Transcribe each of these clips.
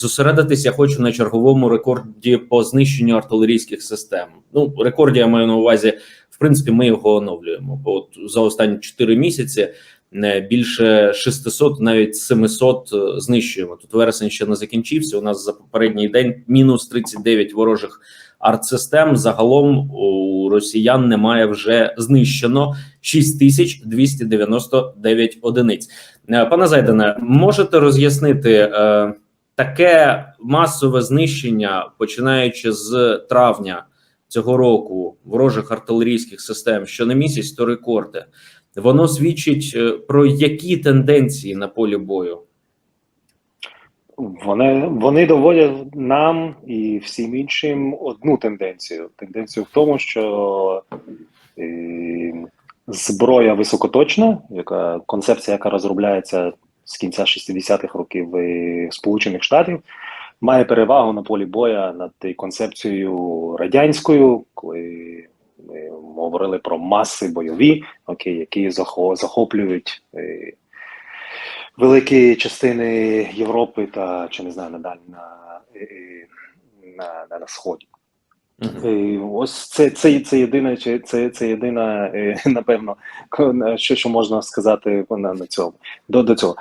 Зосередитись я хочу на черговому рекорді по знищенню артилерійських систем. Ну, рекорді я маю на увазі, в принципі, ми його оновлюємо. Бо от за останні 4 місяці е, більше 600, навіть 700 е, знищуємо. Тут вересень ще не закінчився. У нас за попередній день мінус 39 ворожих артсистем. Загалом у росіян немає вже знищено 6299 одиниць. Е, Пане Зайдене, можете роз'яснити таке масове знищення, починаючи з травня цього року ворожих артилерійських систем, що на місяць, то рекорди. Воно свідчить е, про які тенденції на полі бою. Вони, вони доводять нам і всім іншим одну тенденцію. Тенденцію в тому, що е, зброя високоточна, яка концепція, яка розробляється з кінця 60-х років Сполучених Штатів, має перевагу на полі боя над концепцією радянською, коли ми говорили про маси бойові, окей, які захо- захоплюють. е, великі частини Європи та чи не знаю надалі на, е, е, на, на, на сході. І ось це, це, це єдине, чи- це, це єдина, е, напевно, що, що можна сказати на, на цьому до, до цього.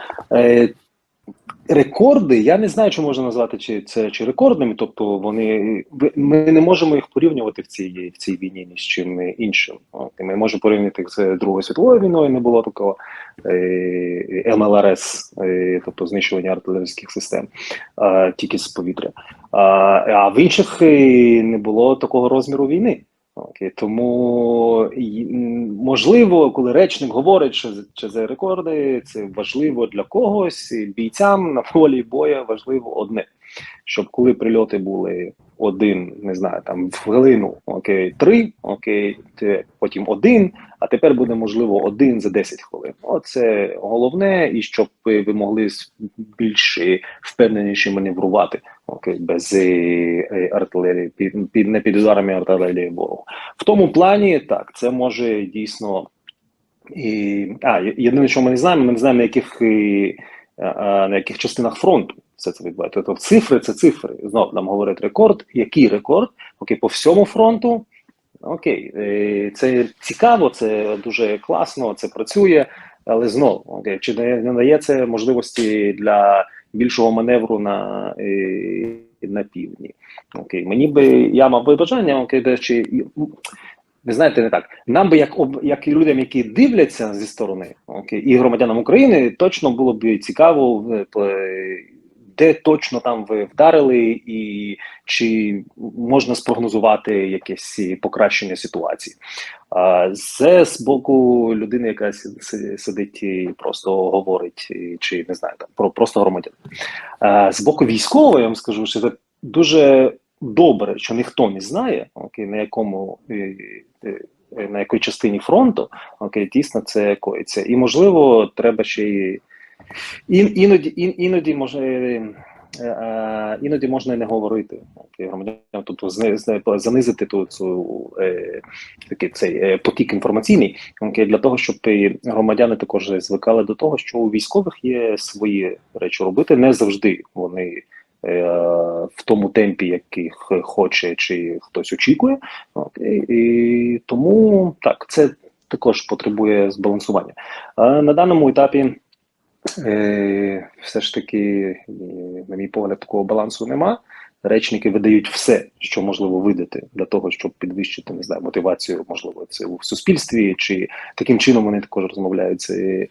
Рекорди, я не знаю, чи можна назвати чи це чи рекордними, тобто вони ми не можемо їх порівнювати в цій в цій війні ні з чим іншим. Ми можемо порівняти з Другою світовою війною, не було такого е, МЛРС, е, тобто знищування артилерійських систем е, тільки з повітря. А, а в інших е, не було такого розміру війни. Окей, тому можливо, коли речник говорить, що, з- що рекорди, це важливо для когось. і Бійцям на полі боя важливо одне, щоб коли прильоти були один, не знаю, там в хвилину, окей, три, окей, потім один, а тепер буде можливо один за 10 хвилин. Оце головне, і щоб ви могли більш впевненіше маневрувати. Окей, без е, е, артилерії, під, під не під ударами артилерії ворогу. В тому плані так, це може дійсно. І, а, єдине, що ми не знаємо, ми не знаємо, на яких, е, на яких частинах фронту все це відбувається. Тобто цифри це цифри. Знов нам говорять рекорд. Який рекорд? Окей, по всьому фронту. Окей, це цікаво, це дуже класно, це працює, але знов, окей, чи не дає це можливості для більшого маневру на, е, на півдні? Окей, мені би я мав би бажання, окей, де чи ви знаєте, не так. Нам би, як об як і людям, які дивляться зі сторони, окей, і громадянам України, точно було б цікаво, де точно там ви вдарили, і чи можна спрогнозувати якесь покращення ситуації. Це з боку людини, яка си- си- сидить і просто говорить, чи не знаю, там про просто громадян. З боку військового, я вам скажу, що це дуже добре, що ніхто не знає, окей, на якому е, е, на якій частині фронту, окей, дійсно це коїться. І можливо, треба ще й ін, іноді, ін, іноді може. е, е, Іноді можна і не говорити громадянам, тобто занизити ту цю е, такий цей потік інформаційний, для того, щоб громадяни також звикали до того, що у військових є свої речі робити. Не завжди вони в тому темпі, яких хоче чи хтось очікує. І тому так, це також потребує збалансування. На даному етапі. Е, все ж таки, е, на мій погляд, такого балансу нема. Речники видають все, що можливо видати для того, щоб підвищити не знаю, мотивацію, можливо, це у суспільстві, чи таким чином вони також розмовляють з,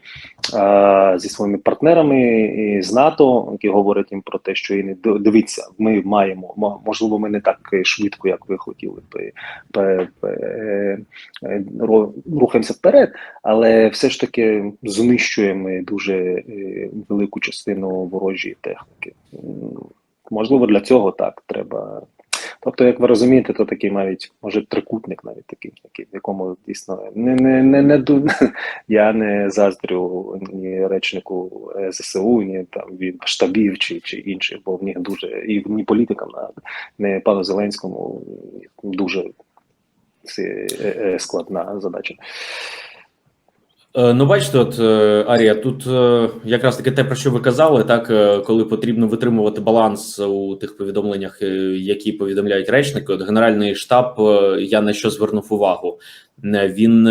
а, зі своїми партнерами і з НАТО, які говорять їм про те, що і не дивіться, ми маємо можливо, ми не так швидко, як ви хотіли б пе- пе- е, рухаємося вперед, але все ж таки знищуємо дуже е, велику частину ворожої техніки. Можливо, для цього так треба. Тобто, як ви розумієте, то такий навіть може трикутник, навіть такий, який в якому дійсно не не не, не я не заздрю ні речнику е, ЗСУ, ні там від штабів чи, чи інших, бо в них дуже і ні політикам, не пану Зеленському дуже е, е, складна задача. Е, Ну, бачите, от е, Арія, тут е, якраз таки те, про що ви казали, так коли потрібно витримувати баланс у тих повідомленнях, які повідомляють речники. От Генеральний штаб, я на що звернув увагу. Він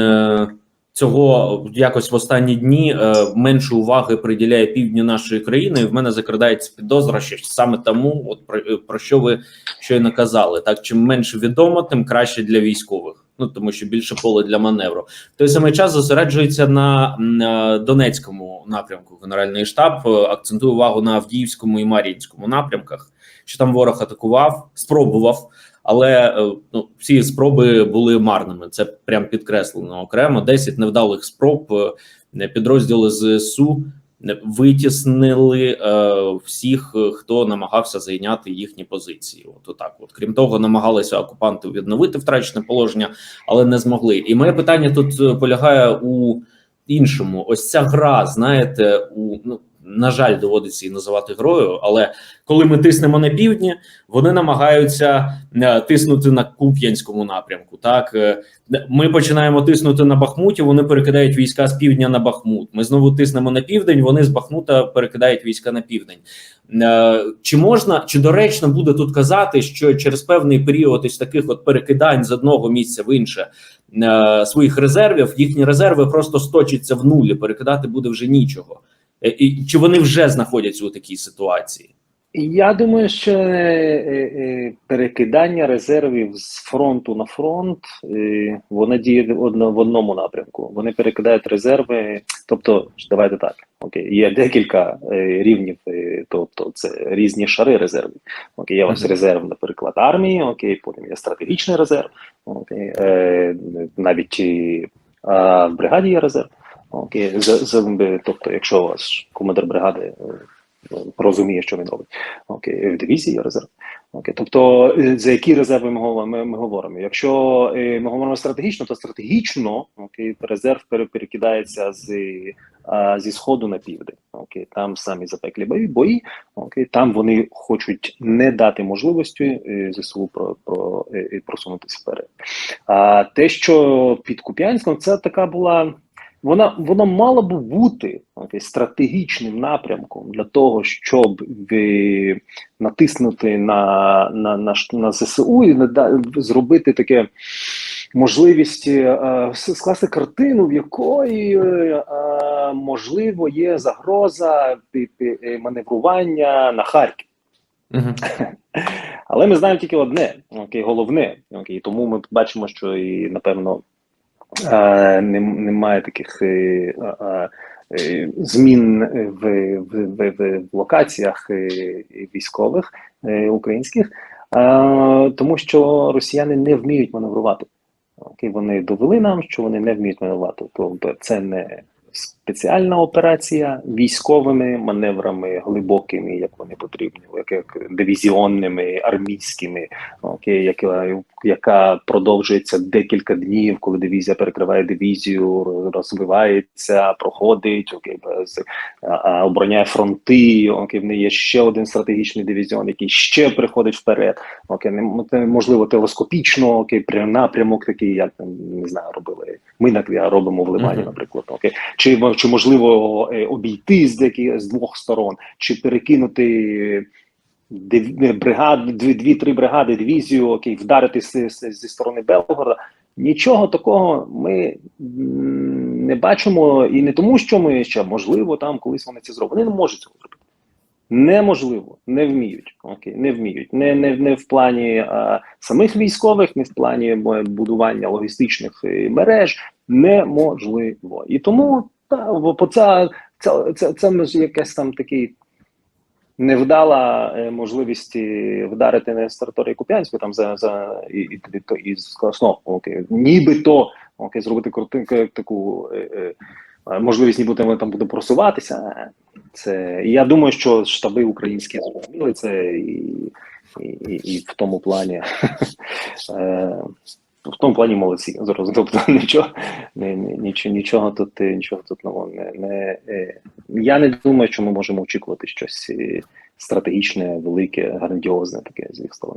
цього якось в останні дні менше уваги приділяє півдню нашої країни. І в мене закрадається підозра, що саме тому, от про, про що ви щойно казали, так чим менше відомо, тим краще для військових. Ну тому що більше поле для маневру. Той самий час зосереджується на, на Донецькому напрямку. Генеральний штаб е, акцентує увагу на Авдіївському і Мар'їнському напрямках. Що там ворог атакував, спробував, але е, ну, всі спроби були марними. Це прям підкреслено окремо. 10 невдалих спроб е, підрозділи ЗСУ витіснили е, всіх, е, хто намагався зайняти їхні позиції. От так, От крім того, намагалися окупанти відновити втрачене положення, але не змогли. І моє питання тут е, полягає у іншому. Ось ця гра, знаєте, у ну на жаль, доводиться її називати грою. Але коли ми тиснемо на півдні, вони намагаються е, тиснути на Куп'янському напрямку. Так Е, ми починаємо тиснути на Бахмуті. Вони перекидають війська з півдня на Бахмут. Ми знову тиснемо на південь. Вони з Бахмута перекидають війська на південь. Е, Чи можна чи доречно буде тут казати, що через певний період із таких от перекидань з одного місця в інше своїх резервів їхні резерви просто сточаться в нулі. Перекидати буде вже нічого. Е, І чи вони вже знаходяться у такій ситуації? Я думаю, що е, е, перекидання резервів з фронту на фронт воно діє в одному напрямку. Вони перекидають резерви. Тобто, давайте так, окей, є декілька рівнів, тобто це різні шари резервів. Окей, є у вас резерв, наприклад, армії, окей, потім є стратегічний резерв, окей, навіть в бригаді є резерв. Окей, з, з, тобто, якщо вас командир бригади е, розуміє, що він робить. Окей, в дивізії резерв. Окей, тобто е, за які резерви ми говоримо? Ми, ми говоримо. Якщо е, ми говоримо стратегічно, то стратегічно окей, резерв перекидається з, зі сходу на південь. Окей, там самі запеклі бої, бої. Окей, там вони хочуть не дати можливості ЗСУ про, про просунутися вперед. А те, що під Куп'янськом, це така була. Вона воно мало б бути окей, стратегічним напрямком для того, щоб е, натиснути на, на, на, на ЗСУ і нада- зробити таке можливість е, скласти картину, в якої е, можливо є загроза е, маневрування на Харків. Але ми знаємо тільки одне, окей, головне. Окей, тому ми бачимо, що і напевно немає таких е, е, змін в, в, в, в, локаціях е, військових українських, тому що росіяни не вміють маневрувати. Окей, вони довели нам, що вони не вміють маневрувати. Тобто це не спеціальна операція військовими маневрами глибокими, як вони потрібні, як, як дивізіонними, армійськими, окей, яка, яка продовжується декілька днів, коли дивізія перекриває дивізію, розвивається, проходить, окей, без, а, а, обороняє фронти. Окей, в неї є ще один стратегічний дивізіон, який ще приходить вперед. Окей, можливо телескопічно, окей, прям напрямок такий, як не знаю, робили. Ми на робимо в Лимані, наприклад. Окей, чи, чи можливо е, обійти з деяких з двох сторон, чи перекинути бригад, дві, дві-три бригади, дивізію, окей, вдарити з, зі сторони Белгорода. Нічого такого ми не бачимо, і не тому, що ми ще можливо там колись вони це зроблять. Вони не можуть цього зробити. Неможливо, не вміють. Окей, не вміють. Не, не, не в плані а, самих військових, не в плані будування логістичних е, мереж. Неможливо. І тому та, бо це, це, це, це може якесь там такий невдала е, можливість е, вдарити на з території Куп'янську там за, за і, і, і, то- і сказано, окей, нібито окей, зробити картинку таку е, е, е, можливість, нібито ми там буде просуватися. Е, Це і я думаю, що штаби українські зрозуміли це і, і, і, і в тому плані. В тому плані молодці зараз. Тобто нічого, нічого, нічого тут, е, нічого тут нового не, не е, я не думаю, що ми можемо очікувати щось е, стратегічне, велике, грандіозне таке з їх сторони.